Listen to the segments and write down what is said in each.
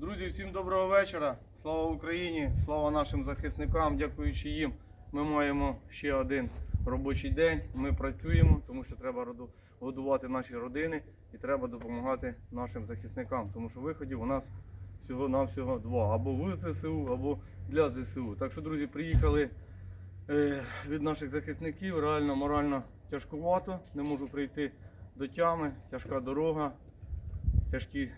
Друзі, всім доброго вечора. Слава Україні, слава нашим захисникам. Дякуючи їм, ми маємо ще один робочий день. Ми працюємо, тому що треба годувати наші родини і треба допомагати нашим захисникам, тому що виходів у нас всього-навсього два. Або в ЗСУ, або для ЗСУ. Так що, друзі, приїхали е, від наших захисників. Реально морально тяжкувато. Не можу прийти до тями. Тяжка дорога, тяжкі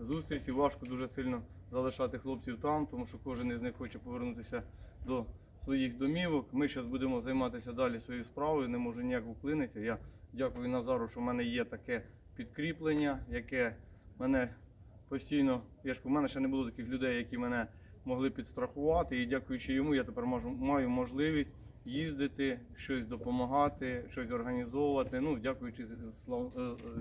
зустрічі. Важко дуже сильно залишати хлопців там, тому що кожен із них хоче повернутися до своїх домівок. Ми зараз будемо займатися далі своєю справою. Не можу ніяк вклинитися. Я дякую Назару, що в мене є таке підкріплення, яке мене постійно. Я ж в мене ще не було таких людей, які мене могли підстрахувати. І дякуючи йому, я тепер можу маю можливість їздити, щось допомагати, щось організовувати. Ну, дякуючи е,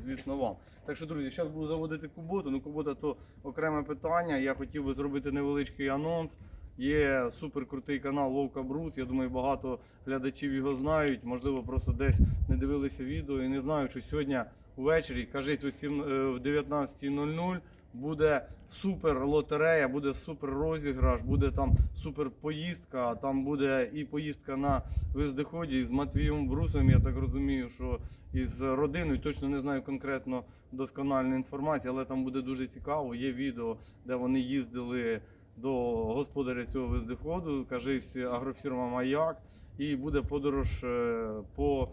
звісно вам. Так що, друзі, зараз буду заводити куботу. Ну, кубота то окреме питання. Я хотів би зробити невеличкий анонс. Є суперкрутий канал Вовка Брус. Я думаю, багато глядачів його знають. Можливо, просто десь не дивилися відео і не знають, що сьогодні ввечері, кажуть, о сім- е, в 19.00 буде супер лотерея, буде супер розіграш, буде там супер поїздка. Там буде і поїздка на вездеході з Матвієм Брусом. Я так розумію, що із родиною точно не знаю конкретно доскональної інформації, але там буде дуже цікаво. Є відео, де вони їздили до господаря цього вездеходу, кажись, агрофірма Маяк, і буде подорож е, по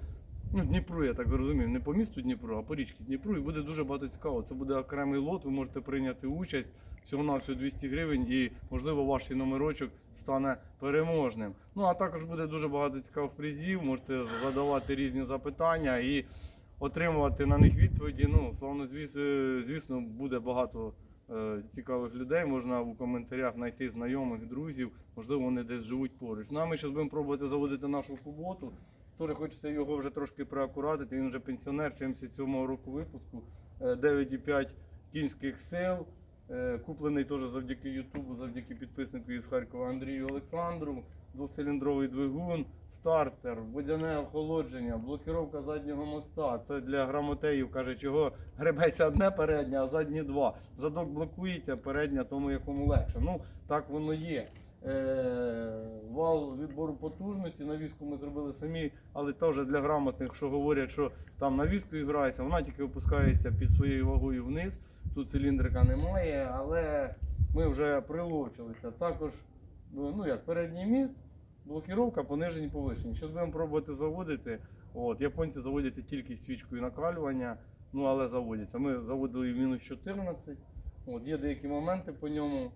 ну, Дніпру, я так зрозумів, не по місту Дніпру, а по річці Дніпру. І буде дуже багато цікаво. Це буде окремий лот, ви можете прийняти участь. Всього на всього 200 гривень, і можливо ваш номерочок стане переможним. Ну а також буде дуже багато цікавих призів. Можете задавати різні запитання і отримувати на них відповіді. Ну, славно, звісно, буде багато е, цікавих людей. Можна у коментарях знайти знайомих, друзів. Можливо, вони десь живуть поруч. Ну а ми зараз будемо пробувати заводити нашу куботу. Теж хочеться його вже трошки приакуратити. Він вже пенсіонер 77-го року випуску, е, 9,5 кінських сил. Е, Куплений теж завдяки Ютубу, завдяки підписнику із Харкова Андрію Олександру. Двохциліндровий двигун, стартер, водяне охолодження, блокіровка заднього моста. Це для грамотеїв каже, чого гребеться одне переднє, а задні два. Задок блокується, передня тому якому легше. Ну так воно є. Е, вал відбору потужності. Навіску ми зробили самі, але теж для грамотних, що говорять, що там навіскою грається, вона тільки опускається під своєю вагою вниз. Тут циліндрика немає, але ми вже прилучилися. Також ну як передній міст, блокіровка, понижені повишені. Зараз будемо пробувати заводити. От, японці заводяться тільки свічкою накалювання, ну але заводяться. Ми заводили в мінус 14. От, є деякі моменти по ньому.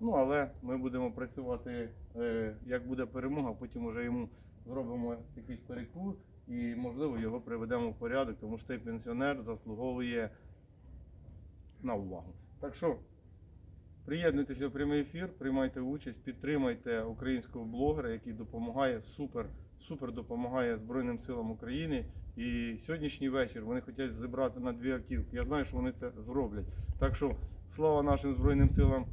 Ну, але ми будемо працювати, е, як буде перемога, потім вже йому зробимо якийсь перекур і, можливо, його приведемо в порядок, тому що цей пенсіонер заслуговує на увагу. Так що приєднуйтеся в прямий ефір, приймайте участь, підтримайте українського блогера, який допомагає супер, супер допомагає Збройним силам України. І сьогоднішній вечір вони хочуть зібрати на дві автівки. Я знаю, що вони це зроблять. Так що слава нашим Збройним силам.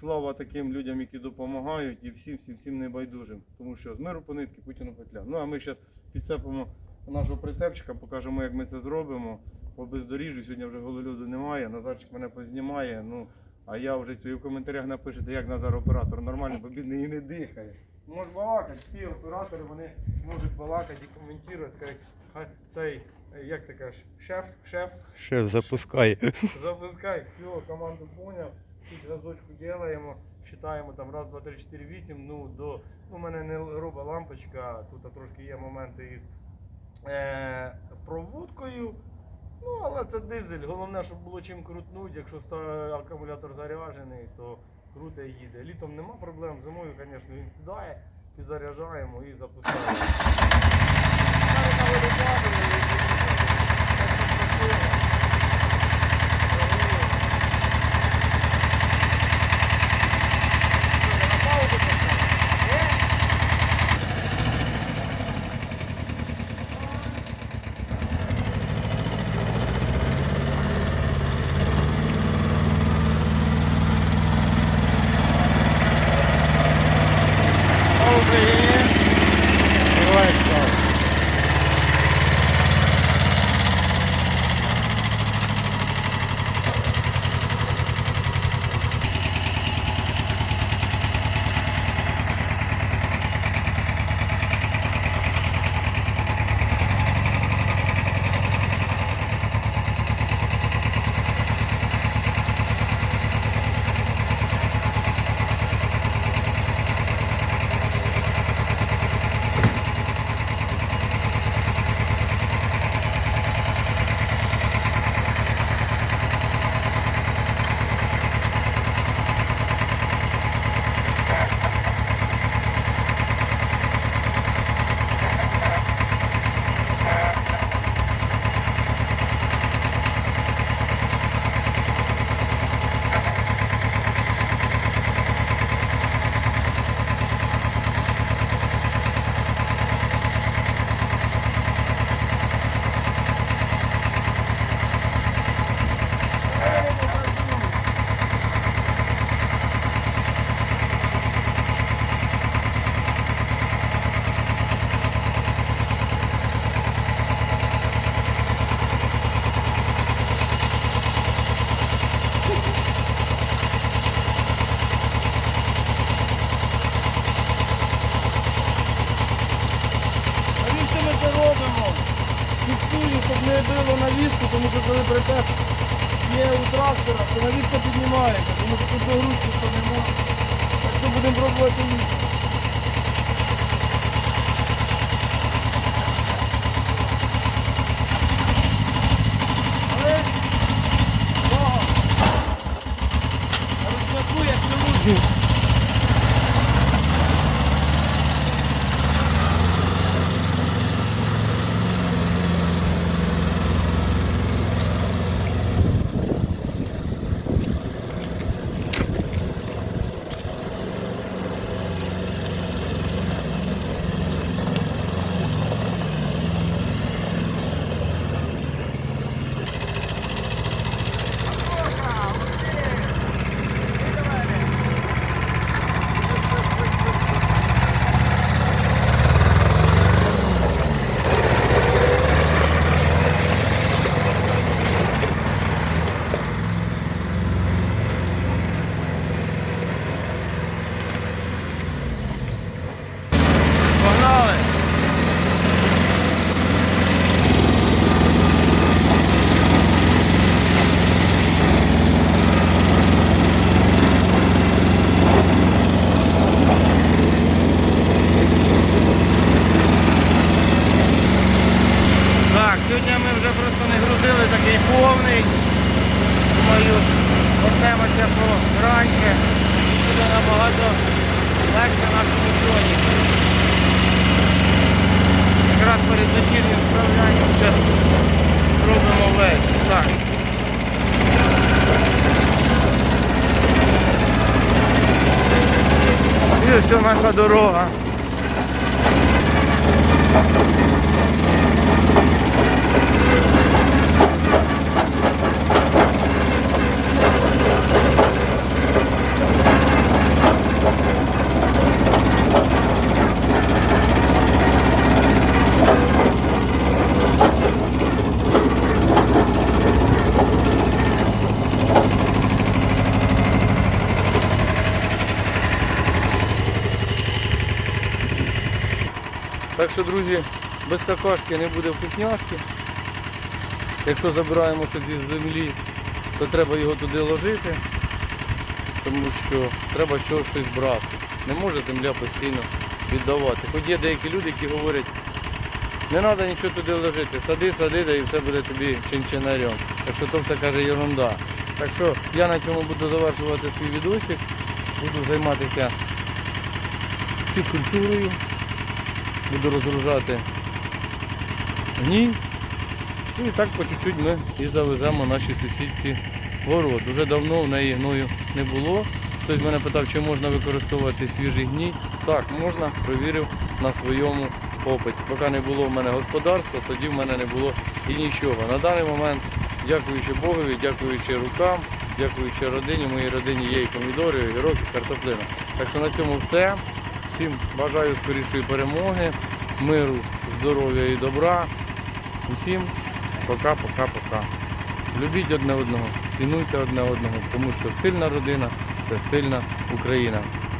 Слава таким людям, які допомагають, і всім, всім, всім небайдужим. Тому що з миру по нитки Путіну петля. Ну а ми зараз підцепимо нашого прицепчика, покажемо, як ми це зробимо. По бездоріжжю сьогодні вже гололюду немає. Назарчик мене познімає. Ну а я вже цю і в коментарях напишете, як Назар оператор нормально, бо бідний і не дихає. Може балакати, всі оператори вони можуть балакати і коментувати. Кажуть, «Ха, цей, як ти кажеш, шеф, шеф, Шеф, запускай. Запускай, все, команду понял. Чуть разочку делаємо, считаємо там раз, два, три, чотири, вісім. Ну, до, ну, у мене не робить лампочка, тут трошки є моменти із е, проводкою. Ну, але це дизель. Головне, щоб було чим крутнути. Якщо акумулятор заряджений, то круто їде. Літом нема проблем, зимою, звісно, він сідає, підзаряджаємо і запускаємо. Зараз на і- тому що коли прицеп є у трактора, то навіска піднімається, тому що тут догрузки немає. нема. Так що будемо пробувати їсти. Але ж, Бога, на ручняку, як це Погнали! Так, сьогодні ми вже просто не грузили такий повний. Думаю, вернемося раніше. Буде набагато легше нашому сьогодні. Якраз перед вечірнім справлянням ще зробимо весь. Так. І ось наша дорога. Так що, друзі, без какашки не буде вкусняшки. Якщо забираємо щось із землі, то треба його туди ложити, тому що треба щось брати. Не може земля постійно віддавати. Хоч є деякі люди, які говорять, не треба нічого туди ложити, сади, сади, да і все буде тобі чинчинарем. Так що то все каже ерунда. Так що я на цьому буду завершувати свій відосик, буду займатися фізкультурою буду розгружати гній. І так по чуть-чуть ми і завеземо наші сусідці город. Уже давно в неї гною не було. Хтось мене питав, чи можна використовувати свіжий гній. Так, можна, провірив на своєму опиті. Поки не було в мене господарства, тоді в мене не було і нічого. На даний момент, дякуючи Богові, дякуючи рукам, дякуючи родині, моїй родині є і помідори, і огірок, і картоплина. Так що на цьому все. Всім бажаю скорішої перемоги, миру, здоров'я і добра. Усім пока-пока-пока. Любіть одне одного, цінуйте одне одного, тому що сильна родина це сильна Україна.